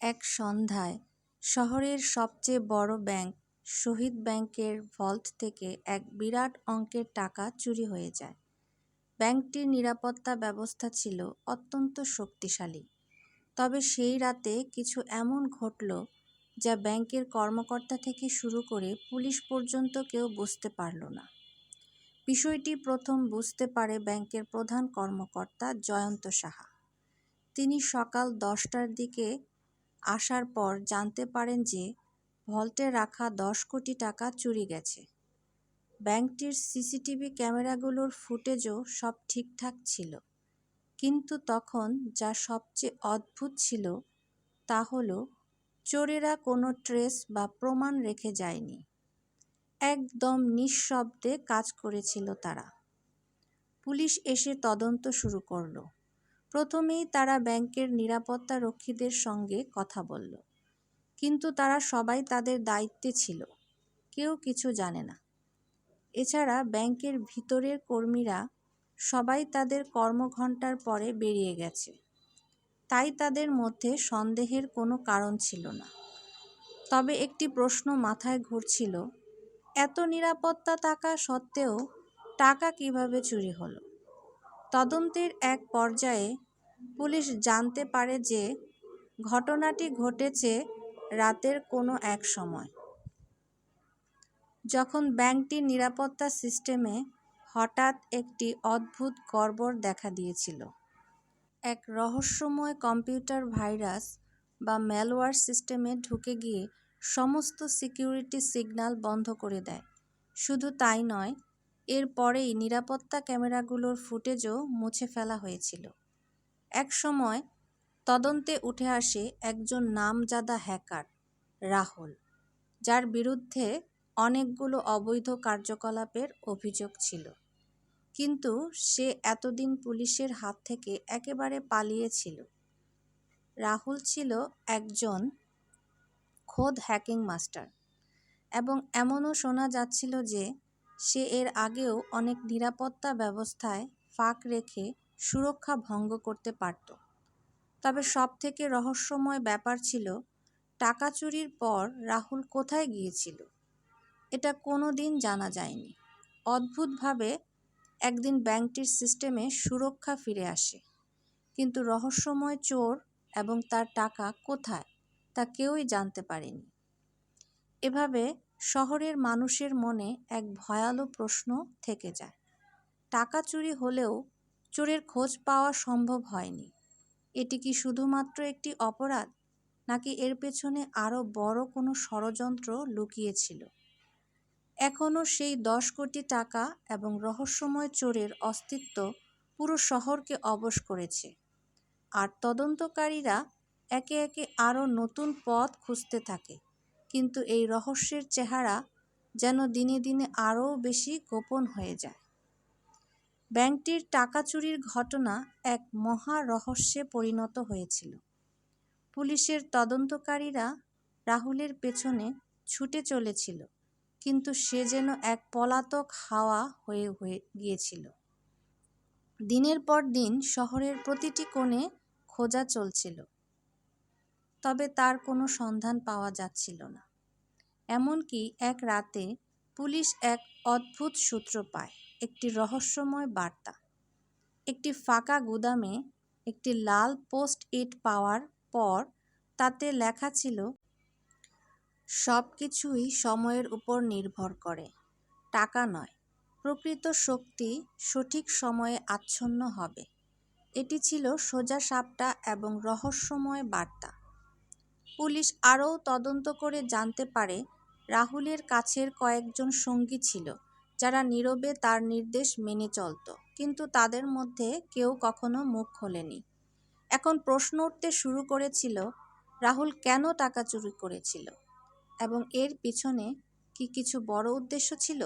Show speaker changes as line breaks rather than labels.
এক সন্ধ্যায় শহরের সবচেয়ে বড় ব্যাংক শহীদ ব্যাংকের ভল্ট থেকে এক বিরাট অঙ্কের টাকা চুরি হয়ে যায়। ব্যাংকটির নিরাপত্তা ব্যবস্থা ছিল অত্যন্ত শক্তিশালী। তবে সেই রাতে কিছু এমন ঘটল যা ব্যাংকের কর্মকর্তা থেকে শুরু করে পুলিশ পর্যন্ত কেউ বুঝতে পারল না। বিষয়টি প্রথম বুঝতে পারে ব্যাংকের প্রধান কর্মকর্তা জয়ন্ত সাহা। তিনি সকাল দশটার দিকে আসার পর জানতে পারেন যে ভল্টে রাখা দশ কোটি টাকা চুরি গেছে। ব্যাংকটির সিসিটিভি ক্যামেরাগুলোর ফুটেজও সব ঠিকঠাক ছিল। কিন্তু তখন যা সবচেয়ে অদ্ভুত ছিল তা হলো চোরেরা কোনো ট্রেস বা প্রমাণ রেখে যায়নি। একদম নিঃশব্দে কাজ করেছিল তারা। পুলিশ এসে তদন্ত শুরু করল। প্রথমেই তারা ব্যাংকের নিরাপত্তা রক্ষীদের সঙ্গে কথা বলল। কিন্তু তারা সবাই তাদের দায়িত্বে ছিল। কেউ কিছু জানে না। এছাড়া ব্যাংকের ভিতরের কর্মীরা সবাই তাদের কর্মঘণ্টার পরে বেরিয়ে গেছে। তাই তাদের মধ্যে সন্দেহের কোনো কারণ ছিল না। তবে একটি প্রশ্ন মাথায় ঘুরছিল, এত নিরাপত্তা থাকা সত্ত্বেও টাকা কীভাবে চুরি হলো? তদন্তের এক পর্যায়ে পুলিশ জানতে পারে যে ঘটনাটি ঘটেছে রাতের কোনো এক সময়। যখন ব্যাংকটির নিরাপত্তা সিস্টেমে হঠাৎ একটি অদ্ভুত গড়বড় দেখা দিয়েছিল, এক রহস্যময় কম্পিউটার ভাইরাস বা ম্যালওয়্যার সিস্টেমে ঢুকে গিয়ে সমস্ত সিকিউরিটি সিগন্যাল বন্ধ করে দেয়। শুধু তাই নয় এর পরেই নিরাপত্তা ক্যামেরাগুলোর ফুটেজও মুছে ফেলা হয়েছিল। এক সময় তদন্তে উঠে আসে একজন নামজাদা হ্যাকার, রাহুল, যার বিরুদ্ধে অনেকগুলো অবৈধ কার্যকলাপের অভিযোগ ছিল। কিন্তু সে এতদিন পুলিশের হাত থেকে একেবারে পালিয়েছিল। রাহুল ছিল একজন খোদ হ্যাকিং মাস্টার এবং এমনও শোনা যাচ্ছিল যে সে এর আগেও অনেক নিরাপত্তা ব্যবস্থায় ফাঁক রেখে সুরক্ষা ভঙ্গ করতে পারত। তবে সবথেকে রহস্যময় ব্যাপার ছিল, টাকা চুরির পর রাহুল কোথায় গিয়েছিল? এটা কোনো দিন জানা যায়নি। অদ্ভুতভাবে একদিন ব্যাংকটির সিস্টেমে সুরক্ষা ফিরে আসে। কিন্তু রহস্যময় চোর এবং তার টাকা কোথায়, তা কেউই জানতে পারেনি। এভাবে শহরের মানুষের মনে এক ভয়ালো প্রশ্ন থেকে যায়। টাকা চুরি হলেও চোরের খোঁজ পাওয়া সম্ভব হয়নি। এটি কি শুধুমাত্র একটি অপরাধ, নাকি এর পেছনে আরও বড় কোনো ষড়যন্ত্র লুকিয়েছিল? এখনও সেই দশ কোটি টাকা এবং রহস্যময় চোরের অস্তিত্ব পুরো শহরকে অবশ করেছে। আর তদন্তকারীরা একে একে আরও নতুন পথ খুঁজতে থাকে, কিন্তু এই রহস্যের চেহারা যেন দিনে দিনে আরও বেশি গোপন হয়ে যায়। ব্যাংকটির টাকা চুরির ঘটনা এক মহা রহস্যে পরিণত হয়েছিল। পুলিশের তদন্তকারীরা রাহুলের পেছনে ছুটে চলেছিল, কিন্তু সে যেন এক পলাতক হাওয়া হয়ে হয়ে গিয়েছিল। দিনের পর দিন শহরের প্রতিটি কোণে খোঁজা চলছিল, তবে তার কোনো সন্ধান পাওয়া যাচ্ছিল না। এমনকি এক রাতে পুলিশ এক অদ্ভুত সূত্র পায়। একটি রহস্যময় বার্তা। একটি ফাঁকা গুদামে একটি লাল পোস্ট ইট পাওয়ার পর তাতে লেখা ছিল সব কিছুই সময়ের উপর নির্ভর করে। টাকা নয়। প্রকৃত শক্তি সঠিক সময়ে আচ্ছন্ন হবে। এটি ছিল সোজা সাপটা এবং রহস্যময় বার্তা। পুলিশ আরও তদন্ত করে জানতে পারে, রাহুলের কাছের কয়েকজন সঙ্গী ছিল। যারা নীরবে তার নির্দেশ মেনে চলত, কিন্তু তাদের মধ্যে কেউ কখনো মুখ খোলেনি। এখন প্রশ্ন উঠতে শুরু করেছিল, রাহুল কেন টাকা চুরি করেছিল? এবং এর পিছনে কি কিছু বড় উদ্দেশ্য ছিল?